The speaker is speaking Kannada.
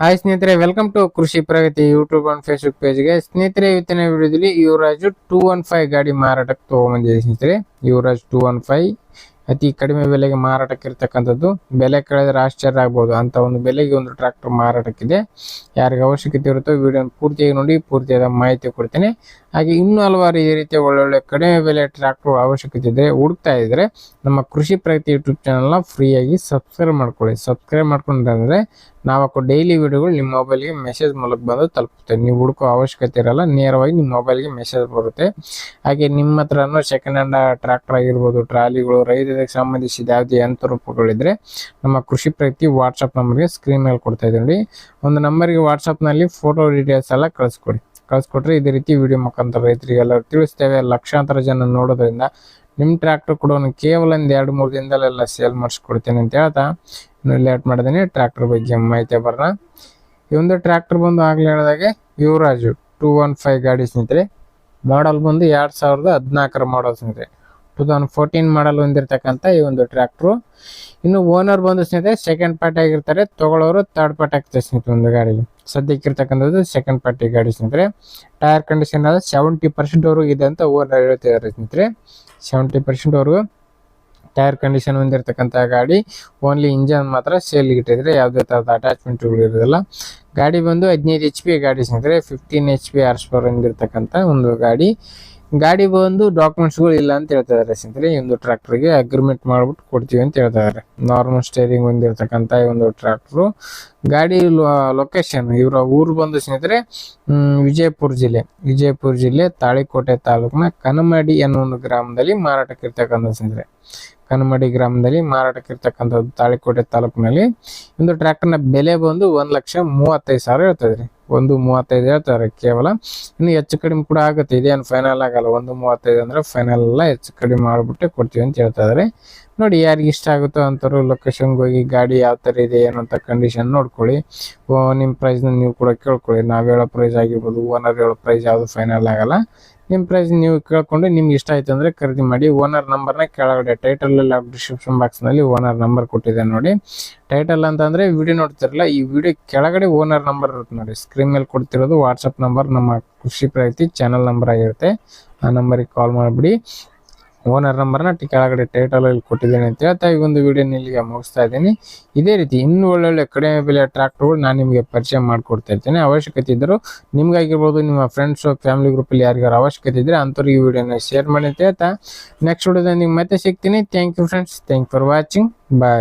ಹಾಯ್ ಸ್ನೇಹಿತರೆ welcome to Krishi Pragati YouTube and Facebook ಪೇಜ್ಗೆ ಸ್ನೇಹಿತರೆ, ಇವತ್ತಿನ ವಿಡಿಯೋದಲ್ಲಿ ಯುವರಾಜ್ ಟೂ ಒನ್ ಫೈವ್ ಗಾಡಿ ಮಾರಾಟಕ್ಕೆ ತೊಗೊಂಬಂದಿದೆ ಸ್ನೇಹಿತರೆ. ಯುವರಾಜ್ ಟೂ ಒನ್ ಫೈವ್ ಅತಿ ಕಡಿಮೆ ಬೆಲೆಗೆ ಮಾರಾಟಕ್ಕೆ ಇರ್ತಕ್ಕಂಥದ್ದು ಬೆಲೆ ಕೇಳಿದ್ರೆ ಆಶ್ಚರ್ಯ ಆಗ್ಬೋದು. ಅಂತ ಒಂದು ಬೆಲೆಗೆ ಒಂದು ಟ್ರ್ಯಾಕ್ಟರ್ ಮಾರಾಟಕ್ಕಿದೆ. ಯಾರಿಗೆ ಅವಶ್ಯಕತೆ ಇರುತ್ತೋ ವಿಡಿಯೋನ ಪೂರ್ತಿಯಾಗಿ ನೋಡಿ, ಪೂರ್ತಿಯಾದ ಮಾಹಿತಿ ಕೊಡ್ತೇನೆ. ಹಾಗೆ ಇನ್ನೂ ಹಲವಾರು ಈ ರೀತಿಯ ಒಳ್ಳೊಳ್ಳೆ ಕಡಿಮೆ ಬೆಲೆ ಟ್ರ್ಯಾಕ್ಟರ್ ಅವಶ್ಯಕತೆ ಇದ್ದರೆ ಹುಡುಕ್ತಾ ಇದ್ದರೆ ನಮ್ಮ ಕೃಷಿ ಪ್ರಗತಿ ಯೂಟ್ಯೂಬ್ ಚಾನಲ್ನ ಫ್ರೀಯಾಗಿ ಸಬ್ಸ್ಕ್ರೈಬ್ ಮಾಡ್ಕೊಳ್ಳಿ. ಸಬ್ಸ್ಕ್ರೈಬ್ ಮಾಡ್ಕೊಂಡ್ರೆ ನಾವು ಹಾಕೋ ಡೈಲಿ ವಿಡಿಯೋಗಳು ನಿಮ್ಮ ಮೊಬೈಲ್ಗೆ ಮೆಸೇಜ್ ಮೂಲಕ ಬಂದು ತಲುಪುತ್ತೆ. ನೀವು ಹುಡುಕೋ ಅವಶ್ಯಕತೆ ಇರಲ್ಲ, ನೇರವಾಗಿ ನಿಮ್ಮ ಮೊಬೈಲ್ಗೆ ಮೆಸೇಜ್ ಬರುತ್ತೆ. ಹಾಗೆ ನಿಮ್ಮ ಹತ್ರನೂ ಸೆಕೆಂಡ್ ಹ್ಯಾಂಡ್ ಟ್ರ್ಯಾಕ್ಟರ್ ಆಗಿರ್ಬೋದು ಟ್ರಾಲಿಗಳು ರೈತರಿಗೆ ಸಂಬಂಧಿಸಿದ ಯಾವುದೇ ಯಂತ್ರೋಪಗಳಿದ್ರೆ ನಮ್ಮ ಕೃಷಿ ಪ್ರತಿ ವಾಟ್ಸಪ್ ನಂಬರ್ಗೆ ಸ್ಕ್ರೀನ್ ಮೇಲೆ ಕೊಡ್ತಾ ಇದ್ದೀವಿ ಒಂದು ನಂಬರ್ಗೆ ವಾಟ್ಸಪ್ನಲ್ಲಿ ಫೋಟೋ ಡೀಟೇಲ್ಸ್ ಎಲ್ಲ ಕಳಿಸ್ಕೊಡಿ. ಕಳಿಸ್ಕೊಟ್ರೆ ಇದೇ ರೀತಿ ವಿಡಿಯೋ ಮುಖಾಂತರ ರೈತರಿಗೆಲ್ಲ ತಿಳಿಸ್ತೇವೆ. ಲಕ್ಷಾಂತರ ಜನ ನೋಡೋದ್ರಿಂದ ನಿಮ್ಮ ಟ್ರ್ಯಾಕ್ಟರ್ ಕೂಡ ಕೇವಲ ಒಂದು ಎರಡು ಮೂರು ದಿನದಲ್ಲೆಲ್ಲ ಸೇಲ್ ಮಾಡಿಸ್ಕೊಡ್ತೀನಿ ಅಂತ ಹೇಳ್ತಾ, ಇನ್ನು ಲೇಟ್ ಮಾಡಿದ್ದೀನಿ ಟ್ರ್ಯಾಕ್ಟರ್ ಬಗ್ಗೆ ಮಾಹಿತಿ ಬರೋಣ ಈ ಒಂದು ಟ್ರ್ಯಾಕ್ಟರ್ ಬಂದು ಆಗಲೇ ಹೇಳಿದಾಗೆ, ಯುವರಾಜು ಟೂ ಒನ್ ಫೈವ್ ಗಾಡಿ ಸ್ನೇಹಿತರೆ. ಮಾಡಲ್ ಬಂದು ಎರಡು ಸಾವಿರದ ಹದಿನಾಲ್ಕರ ಮಾಡಲ್ ಸ್ನೇಹಿತರೆ. ಟೂ ತೌಸಂಡ್ ಫೋರ್ಟೀನ್ ಮಾಡಲ್ ಹೊಂದಿರತಕ್ಕಂಥ ಈ ಒಂದು ಟ್ರ್ಯಾಕ್ಟ್ರು ಇನ್ನು ಓನರ್ ಬಂದು ಸ್ನೇಹಿತರೆ ಸೆಕೆಂಡ್ ಪಾರ್ಟಿ ಆಗಿರ್ತಾರೆ, ತಗೊಳ್ಳೋರು ಥರ್ಡ್ ಪಾರ್ಟಿ ಆಗ್ತದೆ ಸ್ನೇಹಿತರೆ ಒಂದು ಗಾಡಿಗೆ ಸದ್ಯಕ್ಕೆ ಇರ್ತಕ್ಕಂಥದ್ದು ಸೆಕೆಂಡ್ ಪಾರ್ಟಿ ಗಾಡಿ ಸ್ನೇಹಿತರೆ. ಟೈರ್ ಕಂಡೀಷನ್ ಆದ ಸೆವೆಂಟಿ ಪರ್ಸೆಂಟ್ವರೆಗೂ ಇದೆ ಅಂತ ಓನರ್ ಹೇಳ್ತಿದ್ದಾರೆ ಸ್ನೇಹಿತರೆ. ಸೆವೆಂಟಿ ಪರ್ಸೆಂಟ್ವರೆಗೂ ಟೈರ್ ಕಂಡೀಷನ್ ಹೊಂದಿರತಕ್ಕಂಥ ಗಾಡಿ ಓನ್ಲಿ ಇಂಜನ್ ಮಾತ್ರ ಸೇಲ್ ಇಟ್ಟಿದ್ರೆ ಯಾವುದೇ ಥರದ ಅಟ್ಯಾಚ್ಮೆಂಟ್ಗಳು ಇರೋದಿಲ್ಲ. ಗಾಡಿ ಬಂದು ಹದಿನೈದು ಎಚ್ ಪಿ ಗಾಡಿ ಸ್ನೇಹಿತರೆ fifteen H P horse power ಹೊಂದಿರತಕ್ಕಂಥ ಒಂದು ಗಾಡಿ. ಗಾಡಿ ಬಂದು ಡಾಕ್ಯುಮೆಂಟ್ಸ್ಗಳು ಇಲ್ಲ ಅಂತ ಹೇಳ್ತಾ ಇದಾರೆ ಸ್ನೇಹಿತರೆ ಈ ಒಂದು ಟ್ರ್ಯಾಕ್ಟರ್ಗೆ ಅಗ್ರಿಮೆಂಟ್ ಮಾಡ್ಬಿಟ್ಟು ಕೊಡ್ತೀವಿ ಅಂತ ಹೇಳ್ತಾ ಇದಾರೆ ನಾರ್ಮಲ್ ಸ್ಟೇರಿಂಗ್ ಹೊಂದಿರತಕ್ಕಂಥ ಈ ಒಂದು ಟ್ರ್ಯಾಕ್ಟ್ರು ಗಾಡಿ ಲೊಕೇಶನ್ ಇವರ ಊರು ಬಂದು ಸ್ನೇಹಿತರೆ ವಿಜಯಪುರ ಜಿಲ್ಲೆ. ವಿಜಯಪುರ ಜಿಲ್ಲೆ ತಾಳಿಕೋಟೆ ತಾಲೂಕಿನ ಕನಮಡಿ ಅನ್ನೋ ಒಂದು ಗ್ರಾಮದಲ್ಲಿ ಮಾರಾಟಕ್ಕೆ ಇರ್ತಕ್ಕಂಥ ಸ್ನೇಹಿತರೆ. ಕನಮಡಿ ಗ್ರಾಮದಲ್ಲಿ ಮಾರಾಟಕ್ಕೆ ಇರ್ತಕ್ಕಂಥದ್ದು ತಾಳಿಕೋಟೆ ತಾಲೂಕಿನಲ್ಲಿ. ಒಂದು ಟ್ರ್ಯಾಕ್ಟರ್ನ ಬೆಲೆ ಬಂದು ಒಂದು ಲಕ್ಷ ಮೂವತ್ತೈದು ಸಾವಿರ ಹೇಳ್ತದ್ರಿ. ಒಂದು ಮೂವತ್ತೈದು ಹೇಳ್ತಾರೆ, ಕೇವಲ. ಇನ್ನು ಹೆಚ್ಚು ಕಡಿಮೆ ಕೂಡ ಆಗುತ್ತೆ. ಇದೇನು ಫೈನಲ್ ಆಗಲ್ಲ. ಒಂದು ಮೂವತ್ತೈದು ಅಂದ್ರೆ ಫೈನಲ್ ಎಲ್ಲ ಹೆಚ್ಚು ಕಡಿಮೆ ಮಾಡಿಬಿಟ್ಟೆ ಕೊಡ್ತೀವಿ ಅಂತ ಹೇಳ್ತಾ ಇದಾರೆ. ನೋಡಿ ಯಾರಿಗೆ ಇಷ್ಟ ಆಗುತ್ತೋ ಅಂಥವ್ರು ಲೊಕೇಶನ್ಗೆ ಹೋಗಿ ಗಾಡಿ ಯಾವ ಥರ ಇದೆ ಏನಂತ ಕಂಡೀಷನ್ ನೋಡ್ಕೊಳ್ಳಿ. ನಿಮ್ಮ ಪ್ರೈಸ್ನ ನೀವು ಕೂಡ ಕೇಳ್ಕೊಳ್ಳಿ. ನಾವು ಹೇಳೋ ಪ್ರೈಸ್ ಆಗಿರ್ಬೋದು ಓನರ್ ಹೇಳೋ ಪ್ರೈಸ್ ಯಾವುದು ಫೈನಲ್ ಆಗಲ್ಲ. ನಿಮ್ಮ ಪ್ರೈಸ್ ನೀವು ಕೇಳ್ಕೊಂಡು ನಿಮ್ಗೆ ಇಷ್ಟ ಆಯ್ತು ಅಂದರೆ ಖರೀದಿ ಮಾಡಿ. ಓನರ್ ನಂಬರ್ನ ಕೆಳಗಡೆ ಟೈಟಲಲ್ಲಿ ಡಿಸ್ಕ್ರಿಪ್ಷನ್ ಬಾಕ್ಸ್ನಲ್ಲಿ ಓನರ್ ನಂಬರ್ ಕೊಟ್ಟಿದೆ ನೋಡಿ. ಟೈಟಲ್ ಅಂತಂದರೆ ವಿಡಿಯೋ ನೋಡ್ತಿರಲ್ಲ, ಈ ವಿಡಿಯೋ ಕೆಳಗಡೆ ಓನರ್ ನಂಬರ್ ಇರುತ್ತೆ ನೋಡಿ. ಸ್ಕ್ರೀನ್ ಮೇಲೆ ಕೊಡ್ತಿರೋದು ವಾಟ್ಸಪ್ ನಂಬರ್ ನಮ್ಮ ಕೃಷಿ ಪ್ರಗತಿ ಚಾನಲ್ ನಂಬರ್ ಆಗಿರುತ್ತೆ. ಆ ನಂಬರಿಗೆ ಕಾಲ್ ಮಾಡಿಬಿಡಿ. ಓನರ್ ನಂಬರ್ನ ಟಿ- ಕೆಳಗಡೆ ಟೈಟಲಲ್ಲಿ ಕೊಟ್ಟಿದ್ದೇನೆ ಅಂತ ಹೇಳ್ತಾ ಈ ಒಂದು ವಿಡಿಯೋನ ಇಲ್ಲಿಗೆ ಮುಗಿಸ್ತಾ ಇದ್ದೀನಿ. ಇದೇ ರೀತಿ ಇನ್ನೂ ಒಳ್ಳೊಳ್ಳೆ ಕಡಿಮೆ ಬೆಲೆಯ ಟ್ರ್ಯಾಕ್ಟರ್ಗಳು ನಾನು ನಿಮಗೆ ಪರಿಚಯ ಮಾಡಿಕೊಡ್ತಾ ಇರ್ತೇನೆ. ಅವಶ್ಯಕತೆ ಇದ್ದರೂ ನಿಮಗಾಗಿರ್ಬೋದು ನಿಮ್ಮ ಫ್ರೆಂಡ್ಸು ಫ್ಯಾಮಿಲಿ ಗ್ರೂಪಲ್ಲಿ ಯಾರಿಗಾರು ಅವಶ್ಯಕತೆ ಇದ್ದರೆ ಅಂಥವ್ರಿಗೆ ಈ ವಿಡಿಯೋನ ಶೇರ್ ಮಾಡಿ ಅಂತ ಹೇಳ್ತಾ. ನೆಕ್ಸ್ಟ್ ವಿಡಿಯೋದಲ್ಲಿ ನಿಮ್ಗೆ ಮತ್ತೆ ಸಿಗ್ತೀನಿ. Thank you friends thank for watching bye